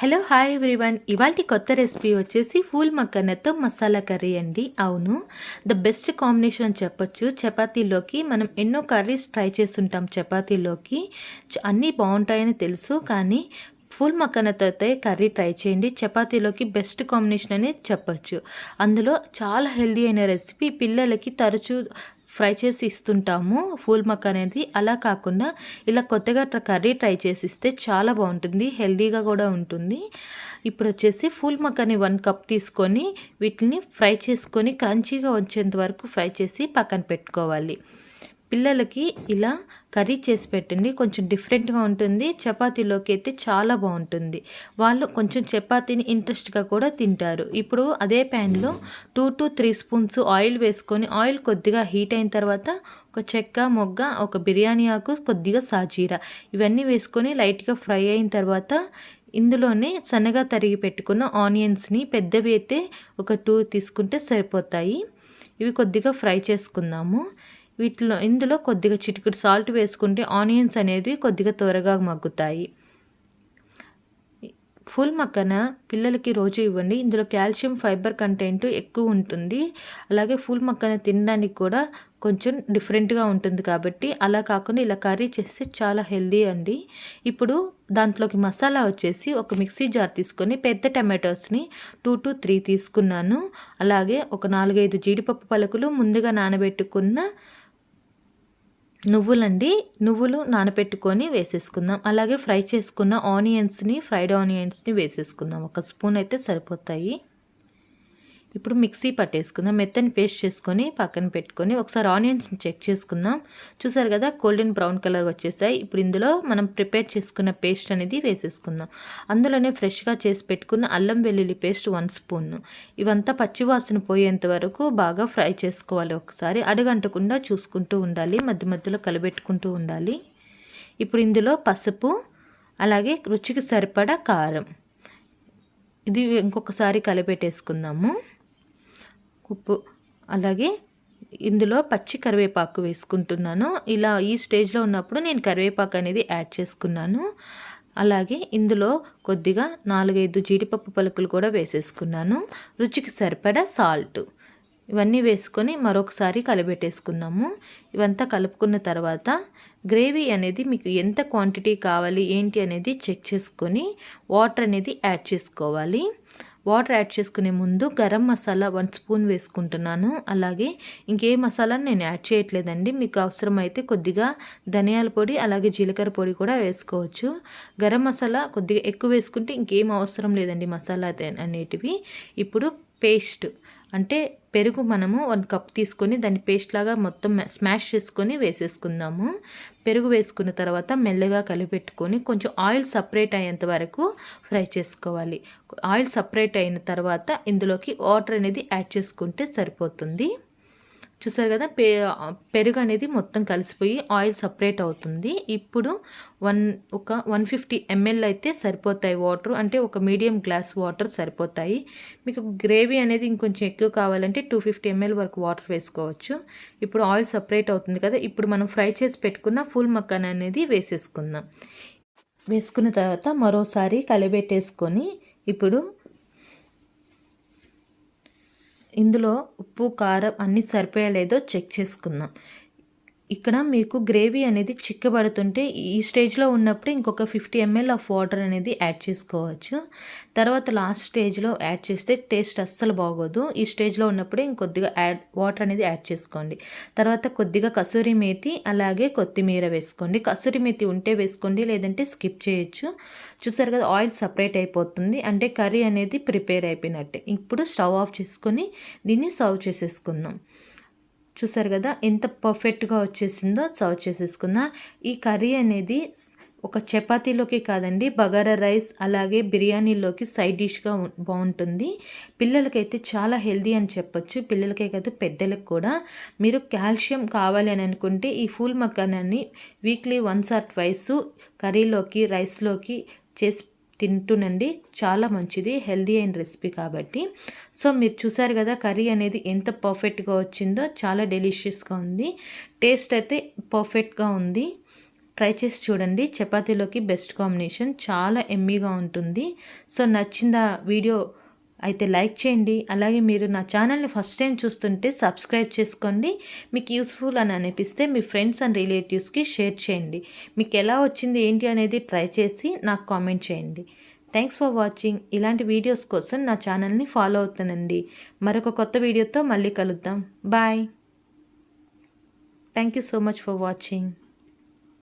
Hello hi everyone. ఇవాళ కొత్త recipe వచ్చేసి ఫూల్ మక్కన్నతో మసాలా కర్రీ అండి. అవును ద బెస్ట్ కాంబినేషన్ అని చెప్పొచ్చు. చపాతీలోకి మనం ఎన్నో కర్రీస్ ట్రై చేస్తుంటాం చపాతీలోకి. అన్నీ బాగుంటాయని తెలుసు కానీ ఫుల్ మక్కనతో అయితే కర్రీ ట్రై చేయండి. చపాతీలోకి బెస్ట్ కాంబినేషన్ అని చెప్పొచ్చు. అందులో చాలా హెల్దీ అయిన రెసిపీ పిల్లలకి తరచూ ఫ్రై చేసి ఇస్తుంటాము. ఫూల్ మక్క అనేది అలా కాకుండా ఇలా కొత్తగా ట్ర- కర్రీ ట్రై చేసి ఇస్తే చాలా బాగుంటుంది. హెల్దీగా కూడా ఉంటుంది. ఇప్పుడు వచ్చేసి ఫూల్ మక్కని వన్ కప్ తీసుకొని వీటిని ఫ్రై చేసుకొని క్రంచీగా వచ్చేంత వరకు ఫ్రై చేసి పక్కన పెట్టుకోవాలి. పిల్లలకి ఇలా కర్రీ చేసి పెట్టండి. కొంచెం డిఫరెంట్గా ఉంటుంది. చపాతీలోకి అయితే చాలా బాగుంటుంది. వాళ్ళు కొంచెం చపాతీని ఇంట్రెస్ట్గా కూడా తింటారు. ఇప్పుడు అదే ప్యాన్లో two to three spoons oil వేసుకొని ఆయిల్ కొద్దిగా హీట్ అయిన తర్వాత ఒక చెక్క మొగ్గ ఒక బిర్యానీ ఆకు కొద్దిగా సాజీరా ఇవన్నీ వేసుకొని లైట్గా ఫ్రై అయిన తర్వాత ఇందులోనే సన్నగా తరిగి పెట్టుకున్న ఆనియన్స్ని పెద్దవి అయితే ఒక టూ తీసుకుంటే సరిపోతాయి. ఇవి కొద్దిగా ఫ్రై చేసుకుందాము. వీటిలో ఇందులో కొద్దిగా చిటికెడు సాల్ట్ వేసుకుంటే ఆనియన్స్ అనేది కొద్దిగా త్వరగా మగ్గుతాయి. ఫుల్ మక్కన పిల్లలకి రోజు ఇవ్వండి. ఇందులో కాల్షియం ఫైబర్ కంటెంట్ ఎక్కువ ఉంటుంది. అలాగే ఫుల్ మక్కన తినడానికి కూడా కొంచెం డిఫరెంట్గా ఉంటుంది కాబట్టి అలా కాకుండా ఇలా కర్రీ చేస్తే చాలా హెల్దీ అండి. ఇప్పుడు దాంట్లోకి మసాలా వచ్చేసి ఒక మిక్సీ జార్ తీసుకొని పెద్ద టమాటోస్ని టూ టు త్రీ తీసుకున్నాను. అలాగే ఒక నాలుగైదు జీడిపప్పు పలుకులు ముందుగా నానబెట్టుకున్న నువ్వులండి నువ్వులు నానబెట్టుకొని వేసేసుకుందాం. అలాగే ఫ్రై చేసుకున్న ఆనియన్స్ని ఫ్రైడ్ ఆనియన్స్ని వేసేసుకుందాం. ఒక స్పూన్ అయితే సరిపోతాయి. ఇప్పుడు మిక్సీ పట్టేసుకుందాం. మెత్తని పేస్ట్ చేసుకొని పక్కన పెట్టుకొని ఒకసారి ఆనియన్స్ని చెక్ చేసుకుందాం. చూసారు కదా గోల్డెన్ బ్రౌన్ కలర్ వచ్చేసాయి. ఇప్పుడు ఇందులో మనం ప్రిపేర్ చేసుకున్న పేస్ట్ అనేది వేసేసుకుందాం. అందులోనే ఫ్రెష్గా చేసి పెట్టుకున్న అల్లం వెల్లుల్లి పేస్ట్ వన్ స్పూన్. ఇవంతా పచ్చివాసన పోయేంత వరకు బాగా ఫ్రై చేసుకోవాలి ఒకసారి. అడుగంటకుండా చూసుకుంటూ ఉండాలి. మధ్య మధ్యలో కలబెట్టుకుంటూ ఉండాలి. ఇప్పుడు ఇందులో పసుపు అలాగే రుచికి సరిపడా కారం. ఇది ఇంకొకసారి కలిపెట్టేసుకుందాము. ఉప్పు అలాగే ఇందులో పచ్చి కరివేపాకు వేసుకుంటున్నాను. ఇలా ఈ స్టేజ్లో ఉన్నప్పుడు నేను కరివేపాకు అనేది యాడ్ చేసుకున్నాను. అలాగే ఇందులో కొద్దిగా నాలుగైదు జీడిపప్పు పలుకులు కూడా వేసేసుకున్నాను. రుచికి సరిపడా సాల్ట్. ఇవన్నీ వేసుకొని మరొకసారి కలిపెట్టేసుకుందాము. ఇవంతా కలుపుకున్న తర్వాత గ్రేవీ అనేది మీకు ఎంత క్వాంటిటీ కావాలి ఏంటి అనేది చెక్ చేసుకొని వాటర్ అనేది యాడ్ చేసుకోవాలి. వాటర్ యాడ్ చేసుకునే ముందు గరం మసాలా వన్ స్పూన్ వేసుకుంటున్నాను. అలాగే ఇంకే మసాలా నేను యాడ్ చేయట్లేదండి. మీకు అవసరమైతే కొద్దిగా ధనియాల పొడి అలాగే జీలకర్ర పొడి కూడా వేసుకోవచ్చు. గరం మసాలా కొద్దిగా ఎక్కువ వేసుకుంటే ఇంకేం అవసరం లేదండి మసాలా అనేటివి. ఇప్పుడు పేస్ట్. అంటే పెరుగు మనము వన్ కప్ తీసుకొని దాన్ని పేస్ట్ లాగా మొత్తం స్మాష్ చేసుకొని వేసేసుకుందాము. పెరుగు వేసుకున్న తర్వాత మెల్లగా కలిపెట్టుకొని కొంచెం ఆయిల్ సపరేట్ అయ్యేంత వరకు ఫ్రై చేసుకోవాలి. ఆయిల్ సపరేట్ అయిన తర్వాత ఇందులోకి వాటర్ అనేది యాడ్ చేసుకుంటే సరిపోతుంది. చూసారు కదా పె పెరుగు అనేది మొత్తం కలిసిపోయి ఆయిల్ సపరేట్ అవుతుంది. ఇప్పుడు వన్ ఒక వన్ ఫిఫ్టీ ఎంఎల్ అయితే సరిపోతాయి వాటర్ అంటే ఒక మీడియం గ్లాస్ వాటర్ సరిపోతాయి. మీకు గ్రేవీ అనేది ఇంకొంచెం ఎక్కువ కావాలంటే టూ ఫిఫ్టీ ఎంఎల్ వరకు వాటర్ వేసుకోవచ్చు. ఇప్పుడు ఆయిల్ సపరేట్ అవుతుంది కదా ఇప్పుడు మనం ఫ్రై చేసి పెట్టుకున్న ఫుల్ మక్కన్ అనేది వేసేసుకుందాం. వేసుకున్న తర్వాత మరోసారి కలిపెట్టేసుకొని ఇప్పుడు ఇందులో ఉప్పు కారం అన్నీ సరిపోయలేదో చెక్ చేసుకుందాం. ఇక్కడ మీకు గ్రేవీ అనేది చిక్కబడుతుంటే ఈ స్టేజ్లో ఉన్నప్పుడు ఇంకొక ఫిఫ్టీ ఎంఎల్ ఆఫ్ వాటర్ అనేది యాడ్ చేసుకోవచ్చు. తర్వాత లాస్ట్ స్టేజ్లో యాడ్ చేస్తే టేస్ట్ అస్సలు బాగోదు. ఈ స్టేజ్లో ఉన్నప్పుడే ఇంకొద్దిగా యాడ్ వాటర్ అనేది యాడ్ చేసుకోండి. తర్వాత కొద్దిగా కసూరి మేతి అలాగే కొత్తిమీర వేసుకోండి. కసూరి మేతి ఉంటే వేసుకోండి లేదంటే స్కిప్ చేయొచ్చు. చూసారు కదా ఆయిల్ సపరేట్ అయిపోతుంది. అంటే కర్రీ అనేది ప్రిపేర్ అయిపోయినట్టే. ఇప్పుడు స్టవ్ ఆఫ్ చేసుకొని దీన్ని సర్వ్ చేసేసుకుందాం. చూసారు కదా? ఎంత పర్ఫెక్ట్గా వచ్చేసిందో సర్వ్ చేసేసుకున్నా. ఈ కర్రీ అనేది ఒక చపాతీలోకి కాదండి బగారా రైస్ అలాగే బిర్యానీలోకి సైడ్ డిష్గా బాగుంటుంది. పిల్లలకైతే చాలా హెల్దీ అని చెప్పొచ్చు. పిల్లలకే కాదు పెద్దలకు కూడా. మీరు కాల్షియం కావాలి అని అనుకుంటే ఈ ఫూల్ మకానాన్ని వీక్లీ వన్స్ ఆర్ ట్వైస్ కర్రీలోకి రైస్లోకి చేసి తింటునండి చాలా మంచిది హెల్దీ అయిన రెసిపీ కాబట్టి. సో మీరు చూసారు కదా కర్రీ అనేది ఎంత పర్ఫెక్ట్గా వచ్చిందో చాలా డెలిషియస్గా ఉంది. టేస్ట్ అయితే పర్ఫెక్ట్గా ఉంది. ట్రై చేసి చూడండి. చపాతీలోకి బెస్ట్ కాంబినేషన్ చాలా ఎమ్మీగా ఉంటుంది. సో నచ్చిందా వీడియో అయితే లైక్ చేయండి. అలాగే మీరు నా ఛానల్ని ఫస్ట్ టైం చూస్తుంటే సబ్స్క్రైబ్ చేసుకోండి. మీకు యూస్ఫుల్ అని అనిపిస్తే మీ ఫ్రెండ్స్ అండ్ రిలేటివ్స్కి షేర్ చేయండి. మీకు ఎలా వచ్చింది ఏంటి అనేది ట్రై చేసి నాకు కామెంట్ చేయండి. Thanks for watching. ఇలాంటి వీడియోస్ కోసం నా ఛానల్ని ఫాలో అవుతానండి. మరొక కొత్త వీడియోతో మళ్ళీ కలుద్దాం. Bye. Thank you so much for watching.